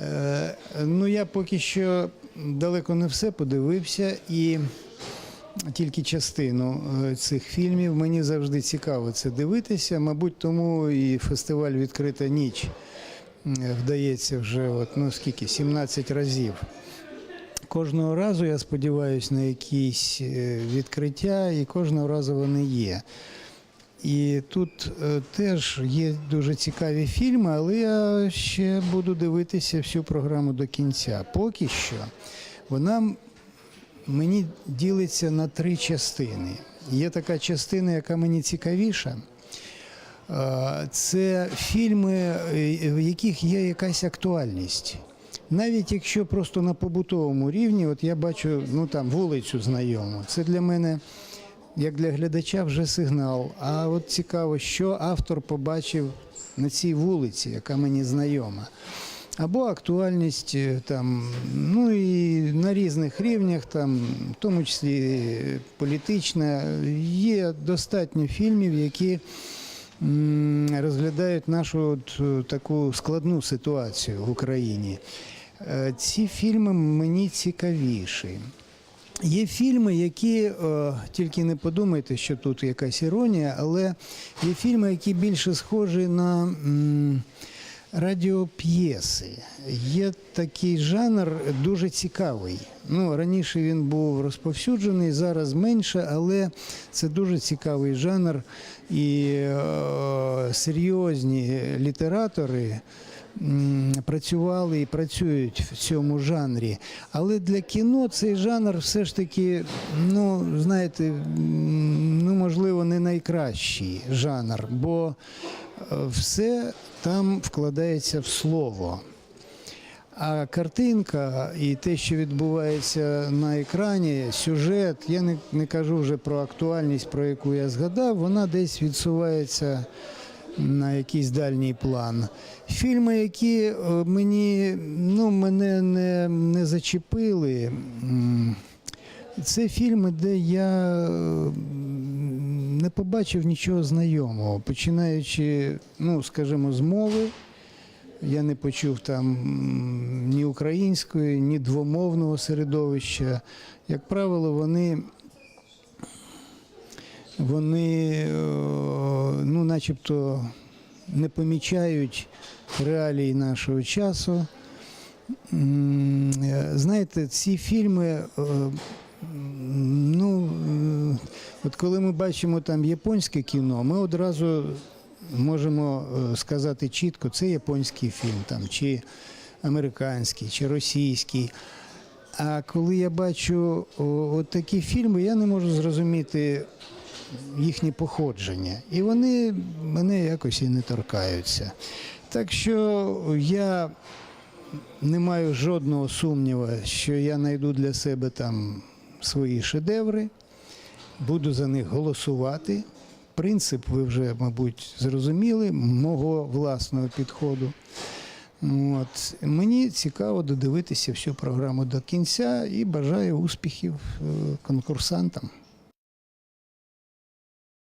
Е, Ну, я поки що далеко не все подивився і тільки частину е, цих фільмів. Мені завжди цікаво це дивитися. Мабуть, тому і фестиваль Відкрита ніч вдається вже от, ну, скільки, 17 разів. Кожного разу я сподіваюся на якісь е, відкриття, і кожного разу вони є. І тут е, теж є дуже цікаві фільми, але я ще буду дивитися всю програму до кінця. Поки що вона мені ділиться на три частини. Є така частина, яка мені цікавіша. Е, Це фільми, е, в яких є якась актуальність. Навіть якщо просто на побутовому рівні, от я бачу ну там вулицю знайому, це для мене, як для глядача, вже сигнал. А от цікаво, що автор побачив на цій вулиці, яка мені знайома. Або актуальність е, там, ну і на різних рівнях, там, в тому числі політична, є достатньо фільмів, які розглядають нашу от, е, таку складну ситуацію в Україні. Е, Ці фільми мені цікавіші. Є фільми, які е, тільки не подумайте, що тут якась іронія, але є фільми, які більше схожі на м, радіоп'єси. Є такий жанр дуже цікавий. Ну, раніше він був розповсюджений, зараз менше, але це дуже цікавий жанр. І е, серйозні літератори м, працювали і працюють в цьому жанрі. Але для кіно цей жанр все ж таки, ну, знаєте, можливо, не найкращий жанр, бо е, все там вкладається в слово. А картинка і те, що відбувається на екрані, сюжет, я не, не кажу вже про актуальність, про яку я згадав, вона десь відсувається на якийсь дальній план. Фільми, які е, мені ну, мене не, не зачепили. Це фільми, де я е, не побачив нічого знайомого, починаючи, ну, скажімо, з мови. Я не почув там ні української, ні двомовного середовища. Як правило, вони, вони е, ну, начебто не помічають реалій нашого часу. Е, Знаєте, ці фільми, е, от коли ми бачимо там японське кіно, ми одразу можемо е, сказати чітко, це японський фільм, там, чи американський, чи російський. А коли я бачу от такі фільми, я не можу зрозуміти їхнє походження. І вони мене якось і не торкаються. Так що я не маю жодного сумніву, що я знайду для себе там свої шедеври, буду за них голосувати. Принцип ви вже, мабуть, зрозуміли, мого власного підходу. От. Мені цікаво додивитися всю програму до кінця і бажаю успіхів е, конкурсантам.